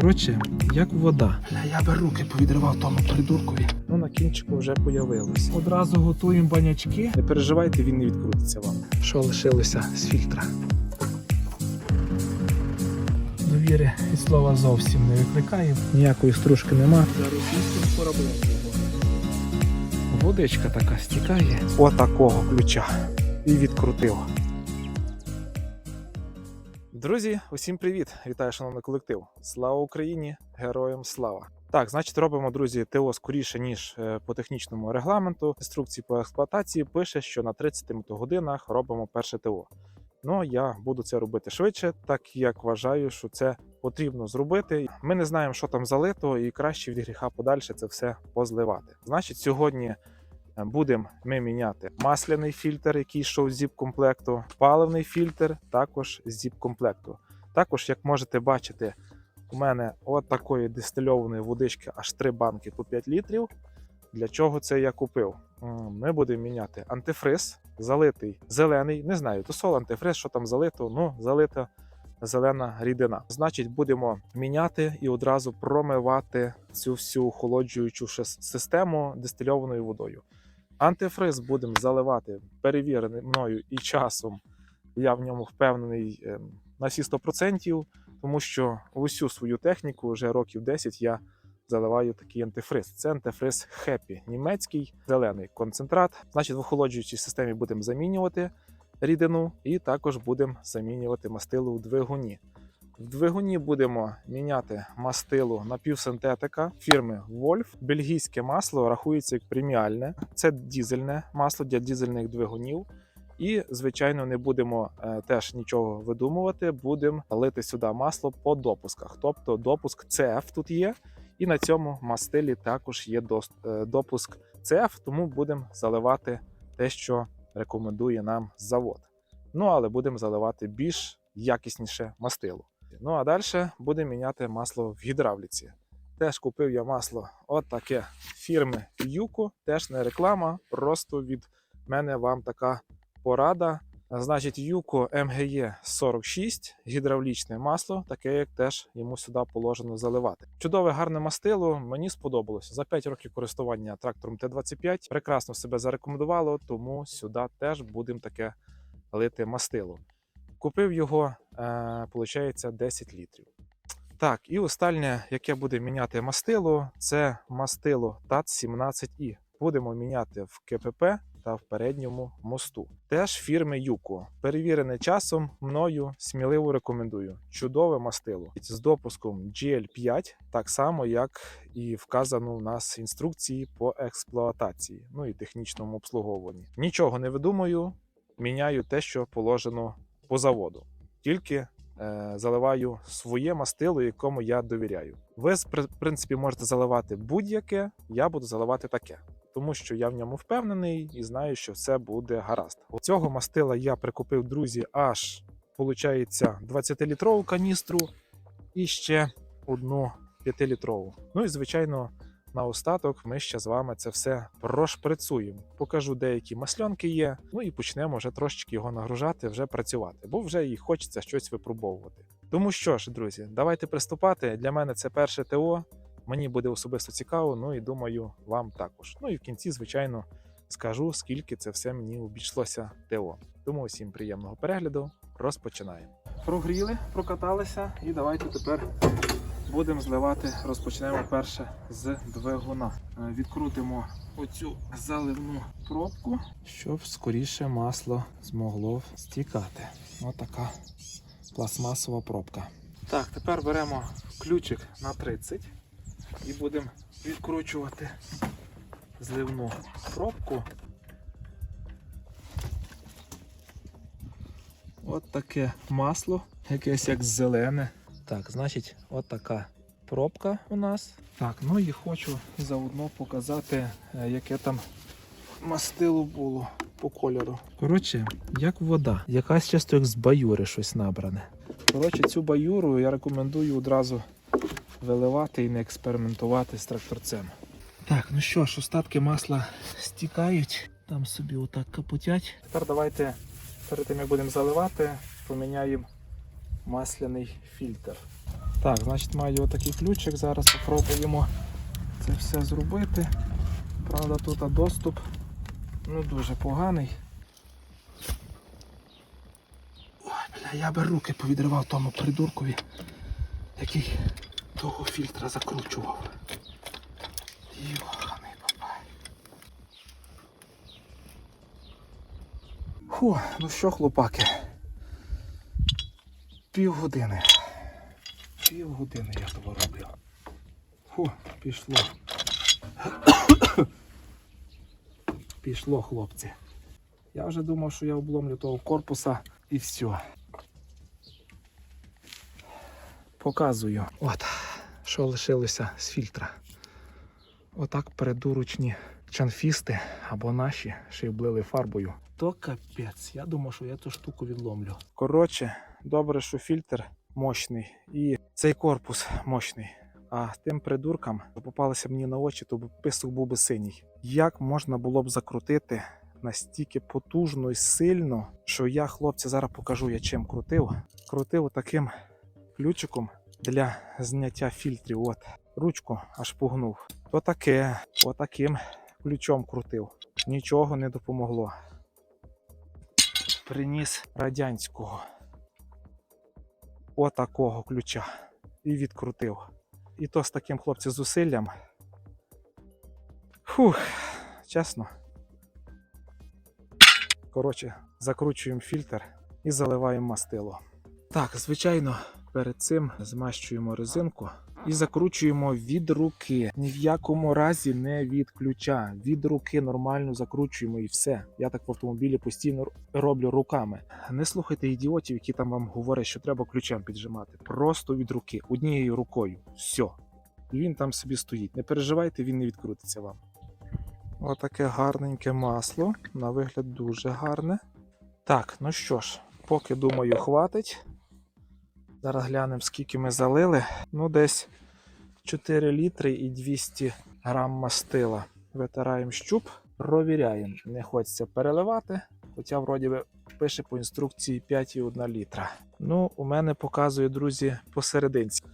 Коротше, як вода. Я би руки повідривав тому придуркові. Ну на кінчику вже появилось. Одразу готуємо банячки. Не переживайте, він не відкрутиться вам. Що лишилося з фільтра? Довіри від слова зовсім не викликає. Ніякої стружки нема. За російським кораблем. Водичка така стікає. Отакого ключа. І відкрутив. Друзі, усім привіт! Вітаю, шановний колектив! Слава Україні! Героям слава! Так, значить, робимо, друзі, ТО скоріше, ніж е, по технічному регламенту. Інструкції по експлуатації пише, що на 30 мотогодинах робимо перше ТО. Ну, я буду це робити швидше, так як вважаю, що це потрібно зробити. Ми не знаємо, що там залито, і краще від гріха подальше це все позливати. Значить, сьогодні будемо ми міняти масляний фільтр, який йшов з зіп-комплекту, паливний фільтр також з зіп-комплекту. Також, як можете бачити, у мене от такої дистильованої водички аж 3 банки по 5 літрів. Для чого це я купив? Ми будемо міняти антифриз, залитий зелений. Не знаю, то сол антифриз, що там залито, ну залита зелена рідина. Значить, будемо міняти і одразу промивати цю всю охолоджуючу систему дистильованою водою. Антифриз будемо заливати перевірений мною і часом. Я в ньому впевнений ем, на всі 100%, тому що усю свою техніку вже років 10 я заливаю такий антифриз. Це антифриз Happy, німецький зелений концентрат. Значить, в охолоджуючій системі будемо замінювати рідину і також будемо замінювати мастило в двигуні. В двигуні будемо міняти мастило напівсинтетика фірми Wolf. Бельгійське масло рахується як преміальне. Це дізельне масло для дізельних двигунів. І, звичайно, не будемо е, теж нічого видумувати. Будемо лити сюди масло по допусках. Тобто допуск CF тут є, і на цьому мастилі також є е, допуск CF, тому будемо заливати те, що рекомендує нам завод. Ну але будемо заливати більш якісніше мастило. Ну а далі будемо міняти масло в гідравліці. Теж купив я масло от таке фірми Юко. Теж не реклама, просто від мене вам така порада. Значить, Юко МГЄ 46, гідравлічне масло, таке як теж йому сюди положено заливати. Чудове гарне мастило, мені сподобалося. За 5 років користування трактором Т-25 прекрасно себе зарекомендувало, тому сюди теж будемо таке лити мастило. Купив його, е, виходить, 10 літрів. Так, і останнє, яке буде міняти мастило, це мастило ТАТ-17І. Будемо міняти в КПП та в передньому мосту. Теж фірми Юко. Перевірене часом мною сміливо рекомендую. Чудове мастило з допуском GL5, так само як і вказано в нас інструкції по експлуатації, ну і технічному обслуговуванні. Нічого не видумую, міняю те, що положено по заводу. Тільки е, заливаю своє мастило, якому я довіряю. Ви, в принципі, можете заливати будь-яке, я буду заливати таке. Тому що я в ньому впевнений і знаю, що все буде гаразд. У цього мастила я прикупив, друзі, аж виходить 20-літрову каністру і ще одну 5-літрову. Ну і звичайно, на остаток ми ще з вами це все прошприцуємо. Покажу деякі масльонки є. Ну і почнемо вже трошечки його нагружати, вже працювати, бо вже і хочеться щось випробовувати. Тому що ж, друзі, давайте приступати. Для мене це перше ТО. Мені буде особисто цікаво, ну і думаю, вам також. Ну і в кінці, звичайно, скажу, скільки це все мені обійшлося ТО. Тому усім приємного перегляду. Розпочинаємо. Прогріли, прокаталися, і давайте тепер будемо зливати. Розпочнемо перше з двигуна. Е, Відкрутимо оцю заливну пробку, щоб скоріше масло змогло стікати. Отака пластмасова пробка. Так, тепер беремо ключик на 30 і будемо відкручувати зливну пробку. От таке масло, якесь як зелене. Так, значить, от така пробка у нас. Так, ну і хочу заодно показати, е, яке там мастило було по кольору. Коротше, як вода. Якась часто як з баюри щось набране. Коротше, цю баюру я рекомендую одразу виливати і не експериментувати з тракторцем. Так, ну що ж, остатки масла стікають, там собі отак капутять. Тепер давайте перед тим як будемо заливати, поміняємо масляний фільтр. Так, значить маю отакий ключик. Зараз спробуємо це все зробити. Правда, тут доступ ну, дуже поганий. Ой, бля, я би руки повідривав тому придуркові, який того фільтра закручував. Йоханий бабай. Фу, ну що, хлопаки? Півгодини. Півгодини я того роблю. Фу, пішло. Пішло, хлопці. Я вже думав, що я обломлю того корпуса і все. Показую. От, що лишилося з фільтра. Отак передуручні чанфісти або наші ще й облили фарбою. То капець, я думав, що я цю штуку відломлю. Коротше, добре, що фільтр мощний і цей корпус мощний. А тим придуркам, що попалися мені на очі, то писок був би синій. Як можна було б закрутити настільки потужно і сильно, що я, хлопці, зараз покажу, я чим крутив. Крутив таким ключиком для зняття фільтрів. От ручку аж погнув. То таке, отаким ключом крутив. Нічого не допомогло. Приніс радянського отакого ключа і відкрутив. І то з таким хлопці зусиллям. Фух, чесно. Коротше, закручуємо фільтр і заливаємо мастило. Так, звичайно, перед цим змащуємо резинку і закручуємо від руки. Ні в якому разі не від ключа. Від руки нормально закручуємо і все. Я так в автомобілі постійно роблю руками. Не слухайте ідіотів, які там вам говорять, що треба ключем піджимати. Просто від руки, однією рукою. Все. І він там собі стоїть. Не переживайте, він не відкрутиться вам. Отаке гарненьке масло. На вигляд дуже гарне. Так, ну що ж, поки думаю, хватить. Зараз глянемо, скільки ми залили. Ну, десь 4 літри і 200 грам мастила. Витираємо щуп, провіряємо. Не хочеться переливати, хоча вроді би пише по інструкції 5,1 літра. Ну, у мене показує, друзі, посерединці.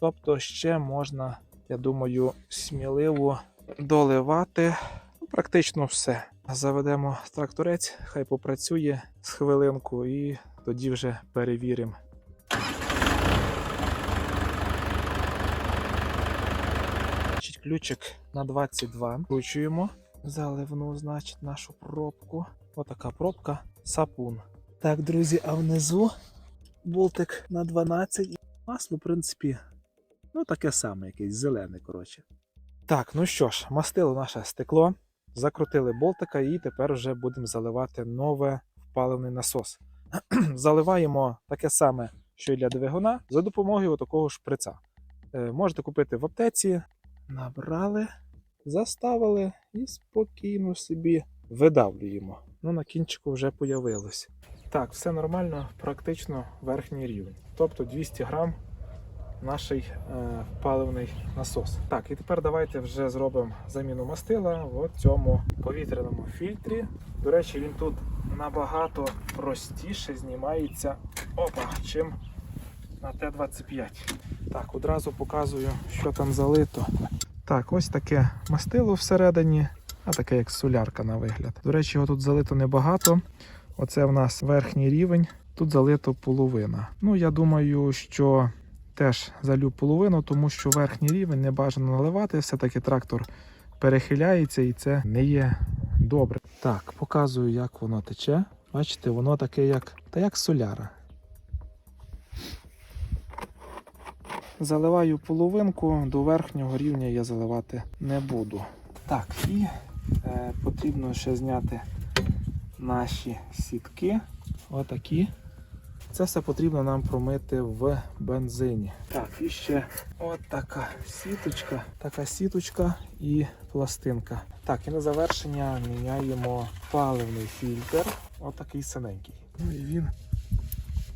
Тобто ще можна, я думаю, сміливо доливати ну, практично все. Заведемо тракторець, хай попрацює з хвилинку і тоді вже перевіримо. Значить, ключик на 22. Вкручуємо. Заливну, значить, нашу пробку. Отака пробка, сапун. Так, друзі, а внизу болтик на 12. І масло, в принципі, ну таке саме, якесь зелене, коротше. Так, ну що ж, мастило наше стекло. Закрутили болтика і тепер вже будемо заливати нове впаливний насос. Заливаємо таке саме, що і для двигуна, за допомогою такого шприца. Е, можете купити в аптеці, набрали, заставили і спокійно собі видавлюємо. Ну, на кінчику вже появилось. Так, все нормально, практично верхній рівень. Тобто 200 грам наш е, паливний насос. Так, і тепер давайте вже зробимо заміну мастила в цьому повітряному фільтрі. До речі, він тут набагато простіше знімається опа, чим на Т-25. Так, одразу показую, що там залито. Так, ось таке мастило всередині, а таке як солярка на вигляд. До речі, його тут залито небагато. Оце в нас верхній рівень, тут залито половина. Ну, я думаю, що теж залю половину, тому що верхній рівень не бажано наливати. Все-таки трактор перехиляється і це не є добре. Так, показую, як воно тече. Бачите, воно таке, як, та як соляра. Заливаю половинку, до верхнього рівня я заливати не буду. Так, і е, потрібно ще зняти наші сітки. Отакі. Це все потрібно нам промити в бензині. Так, і ще от сіточка, така сіточка і пластинка. Так, і на завершення міняємо паливний фільтр. Отакий синенький. Ну і він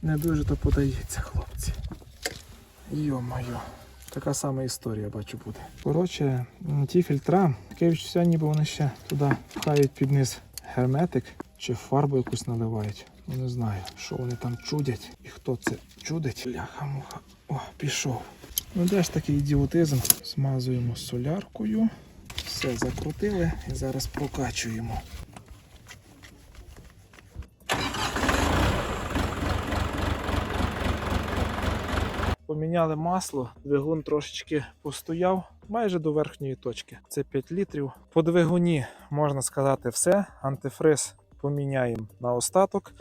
не дуже то подається, хлопці. Йо-моє. Така сама історія, бачу, буде. Коротше, ті фільтра, таке відчуття, ніби вони ще туди пхають під низ герметик чи фарбу якусь наливають. Ну не знаю, що вони там чудять і хто це чудить. Бляха-муха. О, пішов. Ну де ж такий ідіотизм? Змазуємо соляркою. Все закрутили і зараз прокачуємо. Поміняли масло, двигун трошечки постояв майже до верхньої точки. Це 5 літрів. По двигуні можна сказати все. Антифриз поміняємо на остаток.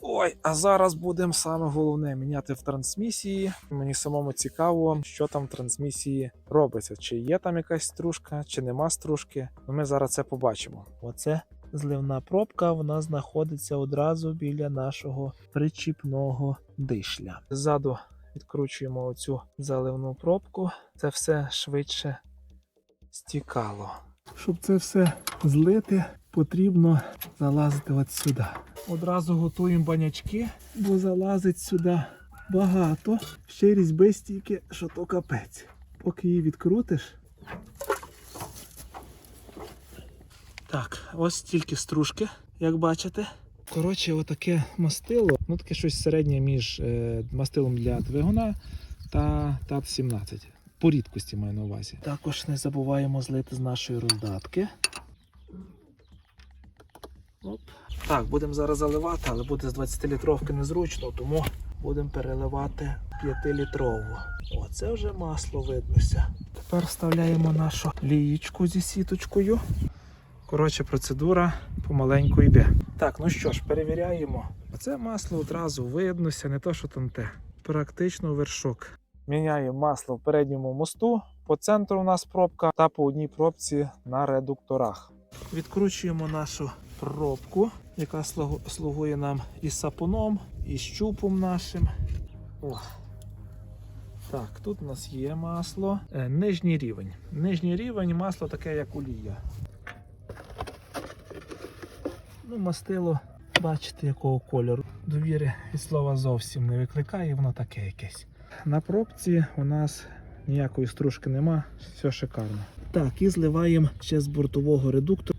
Ой, а зараз будемо саме головне міняти в трансмісії. Мені самому цікаво, що там в трансмісії робиться. Чи є там якась стружка, чи нема стружки. Ми зараз це побачимо. Оце зливна пробка, вона знаходиться одразу біля нашого причіпного дишля. Ззаду відкручуємо оцю заливну пробку. Це все швидше стікало. Щоб це все злити, потрібно залазити от сюди. Одразу готуємо банячки, бо залазить сюди багато. Ще різьби стільки, що то капець. Поки її відкрутиш. Так, ось стільки стружки, як бачите. Коротше, отаке мастило, ну таке щось середнє між е, мастилом для двигуна та ТАТ-17. По рідкості маю на увазі. Також не забуваємо злити з нашої роздатки. Оп. Так, будемо зараз заливати, але буде з 20-літровки незручно, тому будемо переливати 5-літрову. О, це вже масло виднося. Тепер вставляємо нашу лієчку зі сіточкою. Коротше, процедура помаленьку йде. Так, ну що ж, перевіряємо. Оце масло одразу виднося, не то, що там те. Практично вершок. Міняємо масло в передньому мосту. По центру у нас пробка та по одній пробці на редукторах. Відкручуємо нашу пробку, яка слугує нам і сапуном, і щупом нашим. О. Так, тут у нас є масло. Е, нижній рівень. Нижній рівень масло таке, як олія. Ну, мастило, бачите, якого кольору. Довіри від слова зовсім не викликає, воно таке якесь. На пробці у нас ніякої стружки нема, все шикарно. Так, і зливаємо ще з бортового редуктора.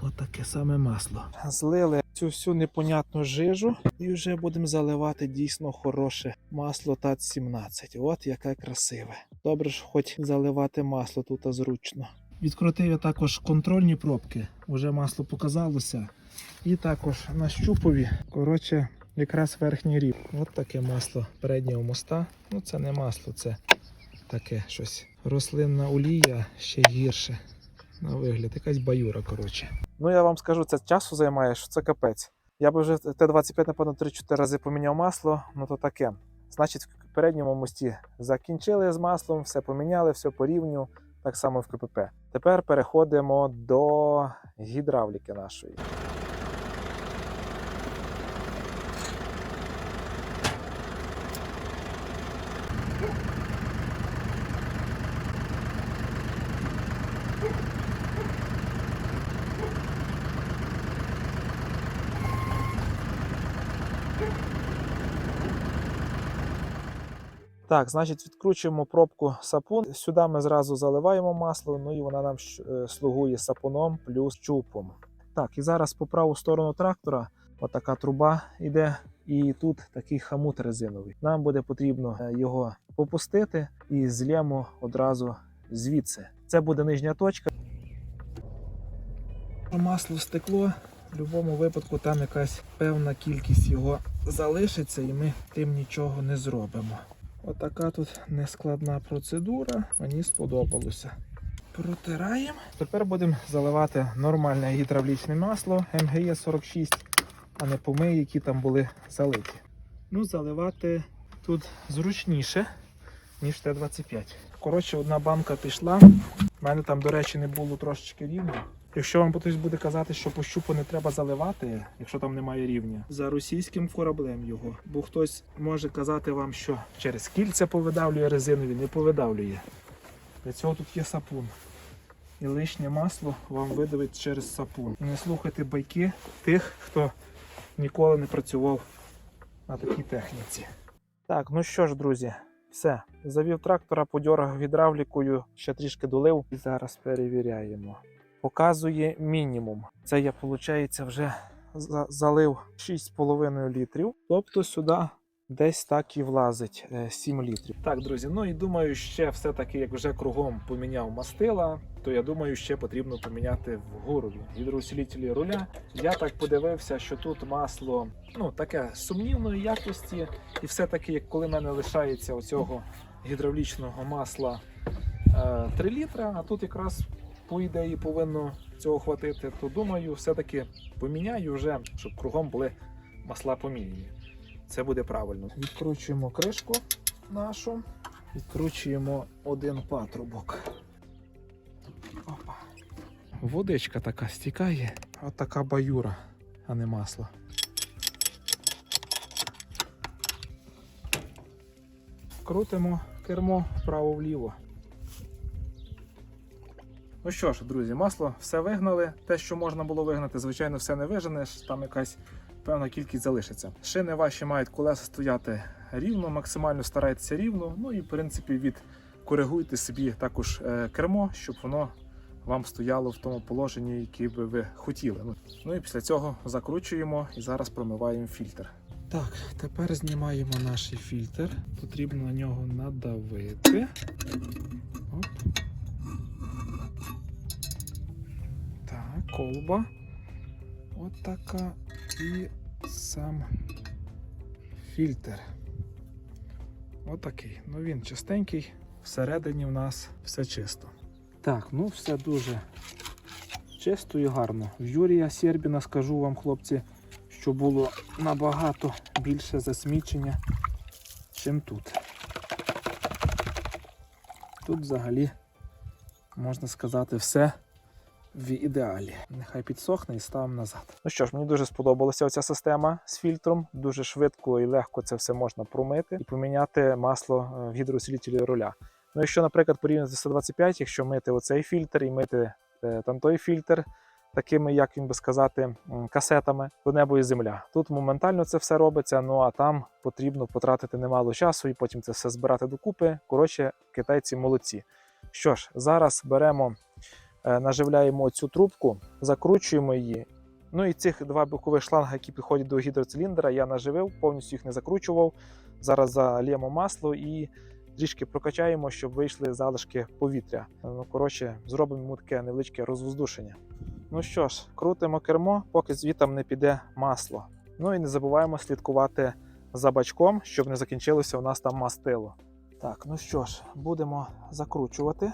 Отаке саме масло. Злили цю всю непонятну жижу і вже будемо заливати дійсно хороше масло ТАТ-17. От яке красиве. Добре, що хоч заливати масло тут зручно. Відкрутив я також контрольні пробки, вже масло показалося. І також на щупові, коротше, якраз верхній рів. От таке масло переднього моста. Ну це не масло, це таке щось. Рослинна олія ще гірше. На вигляд, якась баюра, коротше. Ну я вам скажу, це часу займає, що це капець. Я би вже Т-25, напевно, 3-4 рази поміняв масло, ну то таке. Значить, в передньому мості закінчили з маслом, все поміняли, все по рівню, так само в КПП. Тепер переходимо до гідравліки нашої. Так, значить, відкручуємо пробку сапун. Сюди ми зразу заливаємо масло, ну і вона нам е, слугує сапуном плюс чупом. Так, і зараз по праву сторону трактора отака труба йде, і тут такий хамут резиновий. Нам буде потрібно е, його попустити і злємо одразу звідси. Це буде нижня точка. Масло стекло. В будь-якому випадку там якась певна кількість його залишиться, і ми тим нічого не зробимо. Отака тут нескладна процедура, мені сподобалося. Протираємо. Тепер будемо заливати нормальне гідравлічне масло МГЕ 46, а не помиї, які там були залиті. Ну, заливати тут зручніше, ніж Т-25. Коротше, одна банка пішла. У мене там, до речі, не було трошечки рівня. Якщо вам хтось буде казати, що по щупу не треба заливати, якщо там немає рівня, за російським кораблем його. Бо хтось може казати вам, що через кільця повидавлює резинові, не повидавлює. Для цього тут є сапун. І лишнє масло вам видавить через сапун. Не слухайте байки тих, хто ніколи не працював на такій техніці. Так, ну що ж, друзі, все. Завів трактора, подьоргав гідравлікою, ще трішки долив і зараз перевіряємо показує мінімум. Це я, виходить, вже залив 6,5 літрів. Тобто сюди десь так і влазить е, 7 літрів. Так, друзі, ну і думаю, ще все-таки, як вже кругом поміняв мастила, то я думаю, ще потрібно поміняти в горлі гідроусилителі руля. Я так подивився, що тут масло ну, таке сумнівної якості, і все-таки, як коли в мене лишається оцього гідравлічного масла е, 3 літра, а тут якраз по ідеї повинно цього хватити, то думаю, все-таки поміняю вже, щоб кругом були масла поміняні. Це буде правильно. Відкручуємо кришку нашу, відкручуємо один патрубок. Опа. Водичка така стікає. От така баюра, а не масло. Крутимо кермо вправо-вліво. Ну що ж, друзі, масло все вигнали. Те, що можна було вигнати, звичайно, все не виженеш, там якась певна кількість залишиться. Шини ваші мають колеса стояти рівно, максимально старайтеся рівно. Ну і в принципі відкоригуйте собі також е, кермо, щоб воно вам стояло в тому положенні, яке би ви хотіли. Ну, ну і після цього закручуємо і зараз промиваємо фільтр. Так, тепер знімаємо наш фільтр. Потрібно на нього надавити. Оп. Колба. От така. І сам фільтр. Отакий. Ну він чистенький. Всередині в нас все чисто. Так, ну все дуже чисто і гарно. В Юрія Сербіна скажу вам, хлопці, що було набагато більше засмічення, чим тут. Тут взагалі, можна сказати, все в ідеалі. Нехай підсохне і ставимо назад. Ну що ж, мені дуже сподобалася ця система з фільтром. Дуже швидко і легко це все можна промити і поміняти масло е, в гідроусилителі руля. Ну, якщо, наприклад, порівняти 125, якщо мити оцей фільтр і мити е, там той фільтр, такими, як він би сказати, касетами, то небо і земля. Тут моментально це все робиться, ну а там потрібно потратити немало часу і потім це все збирати докупи. Коротше, китайці молодці. Що ж, зараз беремо, наживляємо цю трубку, закручуємо її. Ну і цих два бокових шланги, які підходять до гідроциліндра, я наживив, повністю їх не закручував. Зараз залємо масло і трішки прокачаємо, щоб вийшли залишки повітря. Ну, коротше, зробимо йому таке невеличке розвоздушення. Ну що ж, крутимо кермо, поки звітом не піде масло. Ну і не забуваємо слідкувати за бачком, щоб не закінчилося у нас там мастило. Так, ну що ж, будемо закручувати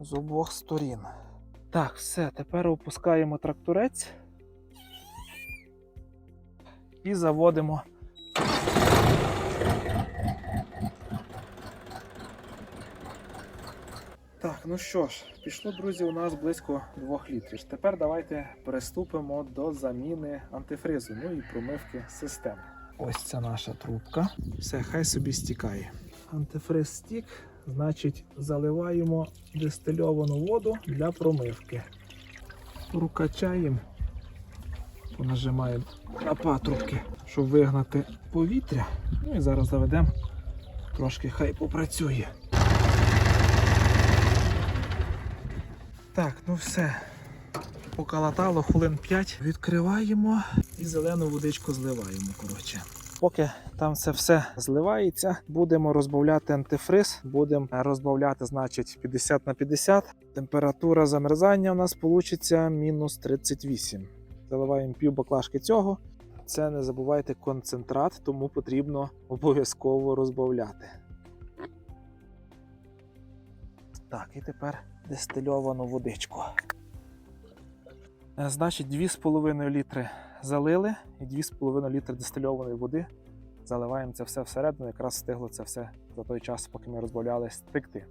з обох сторін. Так, все, тепер опускаємо тракторець і заводимо. Так, ну що ж, пішло, друзі, у нас близько 2 літрів. Тепер давайте приступимо до заміни антифризу, ну і промивки системи. Ось ця наша трубка. Все, хай собі стікає. Антифриз стік, значить, заливаємо дистильовану воду для промивки. Прокачаємо, понажимаємо на патрубки, щоб вигнати повітря. Ну і зараз заведемо, трошки хай попрацює. Так, ну все. Покалатало хвилин 5. Відкриваємо і зелену водичку зливаємо. коротше. Поки там це все зливається, будемо розбавляти антифриз, будемо розбавляти, значить, 50 на 50. Температура замерзання у нас вийде мінус 38. Заливаємо пів баклажки цього. Це не забувайте концентрат, тому потрібно обов'язково розбавляти. Так, і тепер дистильовану водичку. Е, Значить, 2,5 літри залили і 2,5 літри дистильованої води. Заливаємо це все всередину, якраз встигло це все за той час, поки ми розбавляли стекти.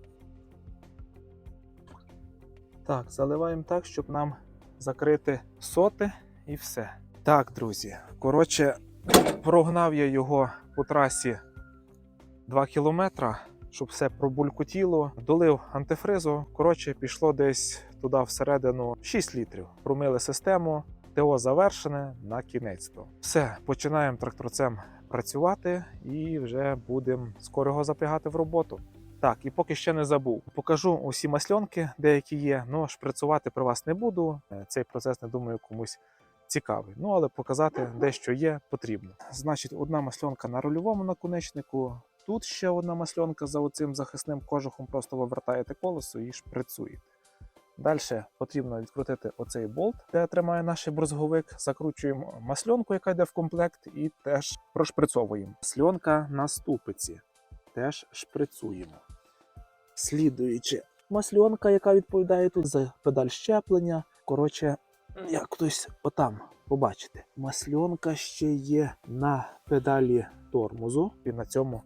Так, заливаємо так, щоб нам закрити соти і все. Так, друзі. Коротше, прогнав я його по трасі 2 кілометри щоб все пробулькотіло, долив антифризу. Коротше, пішло десь туди всередину 6 літрів. Промили систему, ТО завершене на кінець. то Все, починаємо тракторцем працювати і вже будемо скоро його запрягати в роботу. Так, і поки ще не забув. Покажу усі масльонки, деякі є. Ну шприцувати при вас не буду. Е, Цей процес не думаю комусь цікавий. Ну але показати дещо є потрібно. Значить, одна масльонка на рульовому наконечнику. Тут ще одна масльонка за оцим захисним кожухом, просто вивертаєте колесо і шприцуєте. Далі потрібно відкрутити оцей болт, де тримає наш брозговик. Закручуємо масльонку, яка йде в комплект, і теж прошприцовуємо. Масльонка на ступиці. Теж шприцуємо. Слідуючи, масльонка, яка відповідає тут за педаль щеплення. Коротше, як хтось отам побачите. Масльонка ще є на педалі тормозу, і на цьому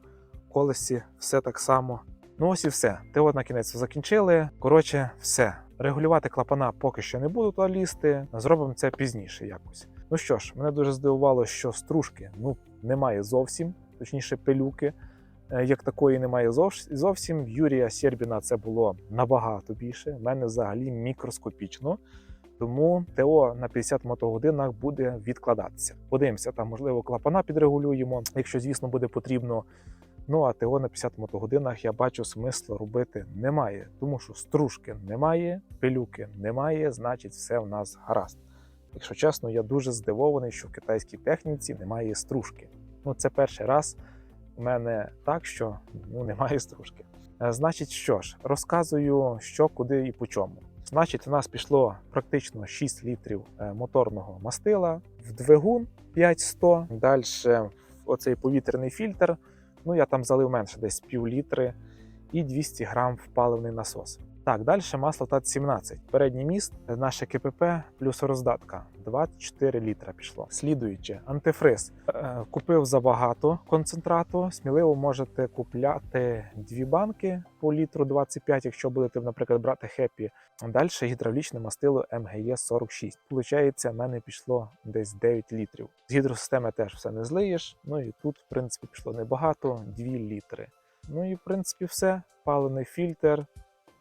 колесі все так само. Ну ось і все. ТО на кінець закінчили. Коротше, все. Регулювати клапана поки що не буду туди лізти. Зробимо це пізніше якось. Ну що ж, мене дуже здивувало, що стружки ну немає зовсім, точніше, пилюки. Е, Як такої немає зовсім. Юрія Сербіна це було набагато більше. В мене взагалі мікроскопічно. Тому ТО на 50 мотогодинах буде відкладатися. Подивимося, там можливо клапана підрегулюємо, якщо звісно буде потрібно. Ну а ТО на 50 мотогодинах я бачу смислу робити немає, тому що стружки немає, пилюки немає, значить, все в нас гаразд. Якщо чесно, я дуже здивований, що в китайській техніці немає стружки. Ну, це перший раз у мене так, що ну, немає стружки. Е, Значить, що ж, розказую, що, куди і по чому. Значить, у нас пішло практично 6 літрів е, моторного мастила в двигун 5100. Далі оцей повітряний фільтр. Ну, я там залив менше, десь пів літри і 200 грам в паливний насос. Так, далі масло ТАТ-17. Передній міст, наше КПП плюс роздатка. 24 літра пішло. Слідуючи, антифриз. Е, Купив забагато концентрату. Сміливо можете купляти дві банки по літру 25, якщо будете, наприклад, брати хеппі. Далі гідравлічне мастило МГЄ 46. Получається, в мене пішло десь 9 літрів. З гідросистеми теж все не злиєш. Ну і тут, в принципі, пішло небагато 2 літри. Ну і в принципі все. Палений фільтр,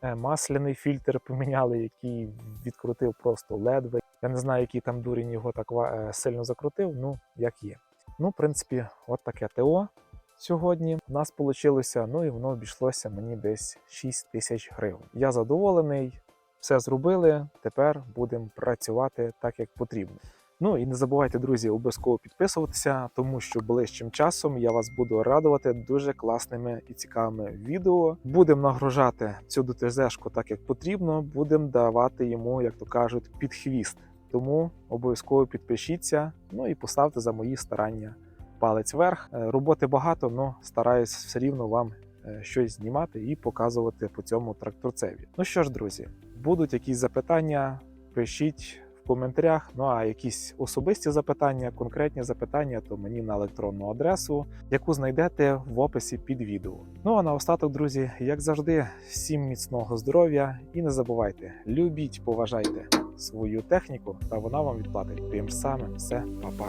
масляний фільтр поміняли, який відкрутив просто ледве. Я не знаю, який там дурень його так е, сильно закрутив, ну як є. Ну, в принципі, от таке ТО сьогодні. У нас вийшло, ну і воно обійшлося мені десь 6 тисяч гривень. Я задоволений, все зробили. Тепер будемо працювати так, як потрібно. Ну і не забувайте, друзі, обов'язково підписуватися, тому що ближчим часом я вас буду радувати дуже класними і цікавими відео. Будемо нагружати цю ДТЗ-шку так, як потрібно. Будемо давати йому, як то кажуть, під хвіст. Тому обов'язково підпишіться, ну і поставте за мої старання палець вверх. Е, Роботи багато, але стараюсь все рівно вам е, щось знімати і показувати по цьому тракторцеві. Ну що ж, друзі, будуть якісь запитання, пишіть в коментарях. Ну а якісь особисті запитання, конкретні запитання, то мені на електронну адресу, яку знайдете в описі під відео. Ну а наостаток, друзі, як завжди, всім міцного здоров'я і не забувайте, любіть, поважайте свою техніку, та вона вам відплатить тим самим. Все, па-па.